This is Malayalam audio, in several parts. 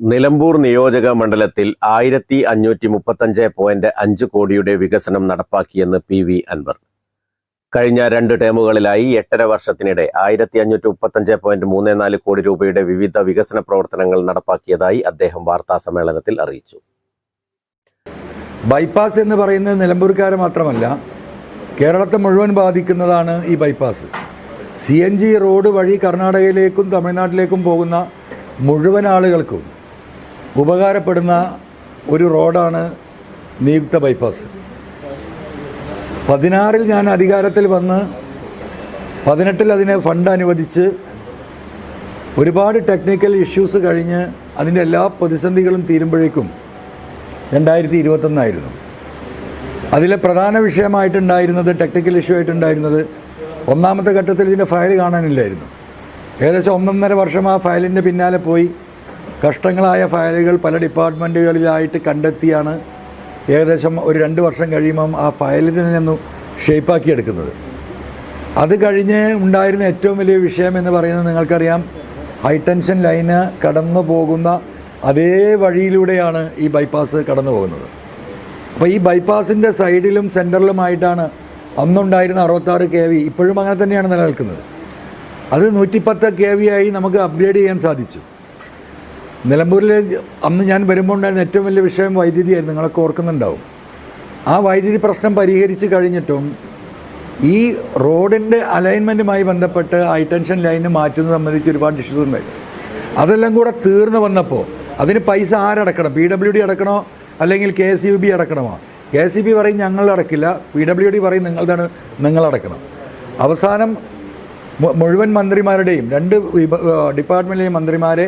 നിലമ്പൂർ നിയോജക മണ്ഡലത്തിൽ ആയിരത്തി അഞ്ഞൂറ്റി മുപ്പത്തഞ്ച് പോയിന്റ് അഞ്ച് കോടിയുടെ വികസനം നടപ്പാക്കിയെന്ന് പി വി അൻവർ. കഴിഞ്ഞ രണ്ട് ടേമുകളിലായി എട്ടര വർഷത്തിനിടെ ആയിരത്തി അഞ്ഞൂറ്റി മുപ്പത്തഞ്ച് പോയിന്റ് മൂന്ന് നാല് കോടി രൂപയുടെ വിവിധ വികസന പ്രവർത്തനങ്ങൾ നടപ്പാക്കിയതായി അദ്ദേഹം വാർത്താ സമ്മേളനത്തിൽ അറിയിച്ചു. ബൈപ്പാസ് എന്ന് പറയുന്നത് നിലമ്പൂർക്കാരെ മാത്രമല്ല കേരളത്തെ മുഴുവൻ ബാധിക്കുന്നതാണ് ഈ ബൈപ്പാസ്. സി റോഡ് വഴി കർണാടകയിലേക്കും തമിഴ്നാട്ടിലേക്കും പോകുന്ന മുഴുവൻ ആളുകൾക്കും ഉപകാരപ്പെടുന്ന ഒരു റോഡാണ് നിയുക്ത ബൈപ്പാസ്. പതിനാറിൽ ഞാൻ അധികാരത്തിൽ വന്ന് പതിനെട്ടിൽ അതിന് ഫണ്ട് അനുവദിച്ച് ഒരുപാട് ടെക്നിക്കൽ ഇഷ്യൂസ് കഴിഞ്ഞ് അതിന്റെ എല്ലാ പ്രതിസന്ധികളും തീരുമ്പോഴേക്കും രണ്ടായിരത്തി ഇരുപത്തൊന്നായിരുന്നു അതിലെ പ്രധാന വിഷയമായിട്ടുണ്ടായിരുന്നത് ടെക്നിക്കൽ ഇഷ്യൂ ആയിട്ടുണ്ടായിരുന്നത് ഒന്നാമത്തെ ഘട്ടത്തിൽ ഇതിന്റെ ഫയൽ കാണാനില്ലായിരുന്നു. ഏകദേശം ഒന്നൊന്നര വർഷം ആ ഫയലിന്റെ പിന്നാലെ പോയി കഷ്ടങ്ങളായ ഫയലുകൾ പല ഡിപ്പാർട്ട്മെന്റുകളിലായിട്ട് കണ്ടെത്തിയാണ് ഏകദേശം ഒരു രണ്ട് വർഷം കഴിയുമ്പം ആ ഫയലിൽ നിന്നും ഷേപ്പാക്കി എടുക്കുന്നത് അത് കഴിഞ്ഞ് ഉണ്ടായിരുന്ന ഏറ്റവും വലിയ വിഷയം എന്ന് പറയുന്നത് നിങ്ങൾക്കറിയാം ഹൈടെൻഷൻ ലൈന് കടന്നു പോകുന്ന അതേ വഴിയിലൂടെയാണ് ഈ ബൈപ്പാസ് കടന്നു പോകുന്നത്. അപ്പോൾ ഈ ബൈപ്പാസിന്റെ സൈഡിലും സെന്ററിലുമായിട്ടാണ് അന്നുണ്ടായിരുന്ന അറുപത്താറ് കെ വി ഇപ്പോഴും അങ്ങനെ തന്നെയാണ് നിലനിൽക്കുന്നത്. അത് നൂറ്റിപ്പത്ത് കെ വി ആയി നമുക്ക് അപ്ഗ്രേഡ് ചെയ്യാൻ സാധിച്ചു. നിലമ്പൂരിൽ അന്ന് ഞാൻ വരുമ്പോൾ ഉണ്ടായിരുന്ന ഏറ്റവും വലിയ വിഷയം വൈദ്യുതിയായിരുന്നു നിങ്ങളൊക്കെ ഓർക്കുന്നുണ്ടാവും. ആ വൈദ്യുതി പ്രശ്നം പരിഹരിച്ച് കഴിഞ്ഞിട്ടും ഈ റോഡിന്റെ അലൈൻമെന്റുമായി ബന്ധപ്പെട്ട് ഹൈടെൻഷൻ ലൈന് മാറ്റുന്നത് സംബന്ധിച്ച് ഒരുപാട് ഇഷ്യൂസ് ഉണ്ടായിരുന്നു അതെല്ലാം കൂടെ തീർന്നു വന്നപ്പോൾ അതിന് പൈസ ആരടക്കണം പി ഡബ്ല്യു ഡി അടക്കണോ? അല്ലെങ്കിൽ കെ എസ് യു ബി അടക്കണമോ? കെ എസ് യു ബി പറയും ഞങ്ങൾ അടക്കില്ല. പി ഡബ്ല്യു ഡി പറയും നിങ്ങളതാണ് നിങ്ങളടക്കണം അവസാനം മുഴുവൻ മന്ത്രിമാരുടെയും രണ്ട് ഡിപ്പാർട്ട്മെന്റിലെയും ഡിപ്പാർട്ട്മെന്റിലെ മന്ത്രിമാരെ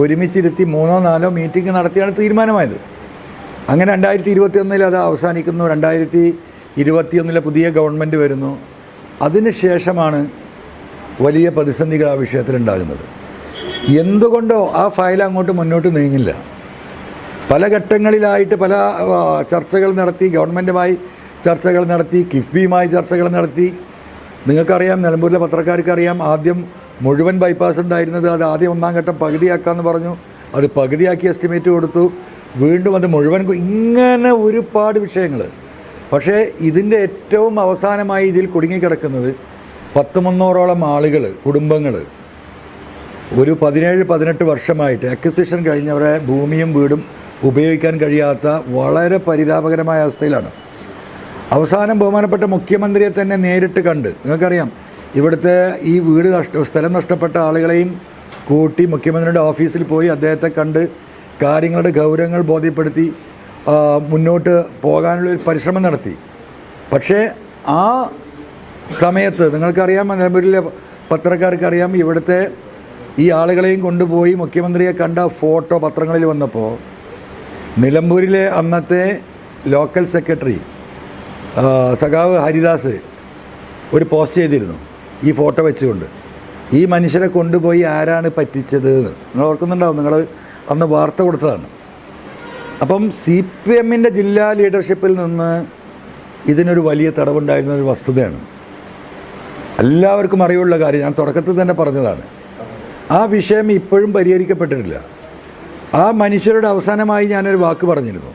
ഒരുമിച്ചിരുത്തി മൂന്നോ നാലോ മീറ്റിംഗ് നടത്തിയാണ് തീരുമാനമായത്. അങ്ങനെ രണ്ടായിരത്തി ഇരുപത്തി ഒന്നിൽ അത് അവസാനിക്കുന്നു. രണ്ടായിരത്തി ഇരുപത്തിയൊന്നിലെ പുതിയ ഗവൺമെന്റ് വരുന്നു. അതിനുശേഷമാണ് വലിയ പ്രതിസന്ധികൾ ആ വിഷയത്തിലുണ്ടാകുന്നത്. എന്തുകൊണ്ടോ ആ ഫയൽ അങ്ങോട്ട് മുന്നോട്ട് നീങ്ങില്ല. പല ഘട്ടങ്ങളിലായിട്ട് പല ചർച്ചകൾ നടത്തി ഗവൺമെന്റുമായി ചർച്ചകൾ നടത്തി കിഫ്ബിയുമായി ചർച്ചകൾ നടത്തി. നിങ്ങൾക്കറിയാം നിലമ്പൂരിലെ പത്രക്കാർക്കറിയാം ആദ്യം മുഴുവൻ ബൈപ്പാസ് ഉണ്ടായിരുന്നത് അത് ആദ്യം ഒന്നാം ഘട്ടം പകുതിയാക്കാമെന്ന് പറഞ്ഞു. അത് പകുതിയാക്കി എസ്റ്റിമേറ്റ് കൊടുത്തു. വീണ്ടും അത് മുഴുവൻ ഇങ്ങനെ ഒരുപാട് വിഷയങ്ങൾ പക്ഷേ ഇതിന്റെ ഏറ്റവും അവസാനമായി ഇതിൽ കുടുങ്ങിക്കിടക്കുന്നത് പത്ത് മുന്നൂറോളം ആളുകൾ കുടുംബങ്ങൾ ഒരു പതിനേഴ് പതിനെട്ട് വർഷമായിട്ട് അക്വിസിഷൻ കഴിഞ്ഞവരെ ഭൂമിയും വീടും ഉപയോഗിക്കാൻ കഴിയാത്ത വളരെ പരിതാപകരമായ അവസ്ഥയിലാണ്. അവസാനം ബഹുമാനപ്പെട്ട മുഖ്യമന്ത്രിയെ തന്നെ നേരിട്ട് കണ്ട്. നിങ്ങൾക്കറിയാം ഇവിടുത്തെ ഈ വീട് നഷ്ട സ്ഥലം നഷ്ടപ്പെട്ട ആളുകളെയും കൂട്ടി മുഖ്യമന്ത്രിയുടെ ഓഫീസിൽ പോയി അദ്ദേഹത്തെ കണ്ട് കാര്യങ്ങളുടെ ഗൗരവങ്ങൾ ബോധ്യപ്പെടുത്തി മുന്നോട്ട് പോകാനുള്ള ഒരു പരിശ്രമം നടത്തി. പക്ഷേ ആ സമയത്ത് നിങ്ങൾക്കറിയാം നിലമ്പൂരിലെ പത്രക്കാർക്കറിയാം ഇവിടുത്തെ ഈ ആളുകളെയും കൊണ്ടുപോയി മുഖ്യമന്ത്രിയെ കണ്ട ഫോട്ടോ പത്രങ്ങളിൽ വന്നപ്പോൾ നിലമ്പൂരിലെ അന്നത്തെ ലോക്കൽ സെക്രട്ടറി സഖാവ് ഹരിദാസ് ഒരു പോസ്റ്റ് ചെയ്തിരുന്നു. ഈ ഫോട്ടോ വെച്ചുകൊണ്ട്. ഈ മനുഷ്യരെ കൊണ്ടുപോയി ആരാണ് പറ്റിച്ചത് നിങ്ങൾ ഓർക്കുന്നുണ്ടാവും നിങ്ങൾ അന്ന് വാർത്ത കൊടുത്തതാണ്. അപ്പം സി പി എമ്മിന്റെ ജില്ലാ ലീഡർഷിപ്പിൽ നിന്ന് ഇതിനൊരു വലിയ തടവുണ്ടായിരുന്ന ഒരു വസ്തുതയാണ്. എല്ലാവർക്കും അറിവുള്ള കാര്യം ഞാൻ തുടക്കത്തിൽ തന്നെ പറഞ്ഞതാണ്. ആ വിഷയം ഇപ്പോഴും പരിഹരിക്കപ്പെട്ടിട്ടില്ല. ആ മനുഷ്യരുടെ അവസാനമായി ഞാനൊരു വാക്ക് പറഞ്ഞിരുന്നു.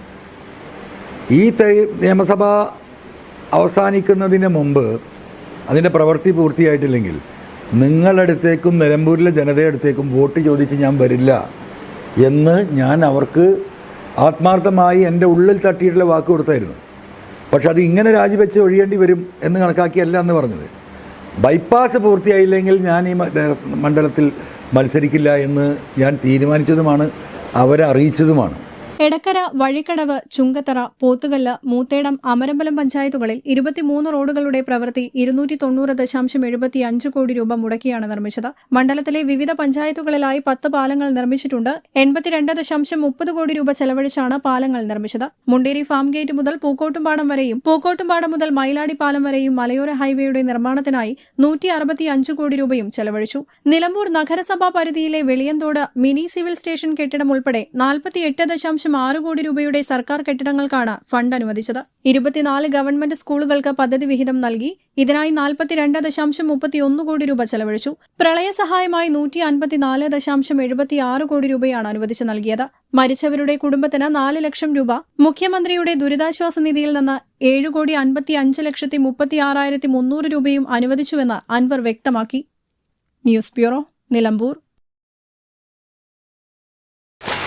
ഈ നിയമസഭ അവസാനിക്കുന്നതിന് മുമ്പ് അതിന്റെ പ്രവൃത്തി പൂർത്തിയായിട്ടില്ലെങ്കിൽ നിങ്ങളുടെ അടുത്തേക്കും നിലമ്പൂരിലെ ജനതയുടെ അടുത്തേക്കും വോട്ട് ചോദിച്ച് ഞാൻ വരില്ല എന്ന് ഞാൻ അവർക്ക് ആത്മാർത്ഥമായി എന്റെ ഉള്ളിൽ തട്ടിയിട്ടുള്ള വാക്ക് കൊടുത്തായിരുന്നു. പക്ഷെ അത് ഇങ്ങനെ രാജിവെച്ച് ഒഴിയേണ്ടി വരും എന്ന് കണക്കാക്കിയല്ല എന്ന് പറഞ്ഞത്. ബൈപ്പാസ് പൂർത്തിയായില്ലെങ്കിൽ ഞാൻ ഈ മണ്ഡലത്തിൽ മത്സരിക്കില്ല എന്ന് ഞാൻ തീരുമാനിച്ചതുമാണ് അവരെ അറിയിച്ചതുമാണ്. എടക്കര വഴിക്കടവ് ചുങ്കത്തറ പോത്തുകല്ല് മൂത്തേടം അമരമ്പലം പഞ്ചായത്തുകളിൽ ഇരുപത്തിമൂന്ന് റോഡുകളുടെ പ്രവൃത്തി ഇരുന്നൂറ്റി തൊണ്ണൂറ് ദശാംശം എഴുപത്തി അഞ്ച് കോടി രൂപ മുടക്കിയാണ് നിർമ്മിച്ചത്. മണ്ഡലത്തിലെ വിവിധ പഞ്ചായത്തുകളിലായി പത്ത് പാലങ്ങൾ നിർമ്മിച്ചിട്ടുണ്ട്. എൺപത്തിരണ്ട് ദശാംശം മുപ്പത് കോടി രൂപ ചെലവഴിച്ചാണ് പാലങ്ങൾ നിർമ്മിച്ചത്. മുണ്ടേരി ഫാം ഗേറ്റ് മുതൽ പൂക്കോട്ടുംപാടം വരെയും പൂക്കോട്ടുംപാടം മുതൽ മയിലാടി പാലം വരെയും മലയോര ഹൈവേയുടെ നിർമ്മാണത്തിനായി നൂറ്റി അറുപത്തി അഞ്ച് കോടി രൂപയും ചെലവഴിച്ചു. നിലമ്പൂർ നഗരസഭാ പരിധിയിലെ വെളിയന്തോട് മിനി സിവിൽ സ്റ്റേഷൻ കെട്ടിടം ഉൾപ്പെടെ നാൽപ്പത്തിയെട്ട് ദശാംശം ആറ് കോടി രൂപയുടെ സർക്കാർ കെട്ടിടങ്ങൾക്കാണ് ഫണ്ട് അനുവദിച്ചത്. ഇരുപത്തിനാല് ഗവൺമെന്റ് സ്കൂളുകൾക്ക് പദ്ധതി വിഹിതം നൽകി ഇതിനായി നാൽപ്പത്തിരണ്ട് ദശാംശം മുപ്പത്തിയൊന്ന് കോടി രൂപ ചെലവഴിച്ചു. പ്രളയ സഹായമായി നൂറ്റി അൻപത്തിനാല് ദശാംശം എഴുപത്തിയാറ് കോടി രൂപയാണ് അനുവദിച്ചു നൽകിയത്. മരിച്ചവരുടെ കുടുംബത്തിന് നാല് ലക്ഷം രൂപ മുഖ്യമന്ത്രിയുടെ ദുരിതാശ്വാസ നിധിയിൽ നിന്ന് ഏഴ് കോടി അൻപത്തി അഞ്ച് ലക്ഷത്തി മുപ്പത്തിയാറായിരത്തി മുന്നൂറ് രൂപയും അനുവദിച്ചുവെന്ന് അൻവർ വ്യക്തമാക്കി. News bureau Nilambur.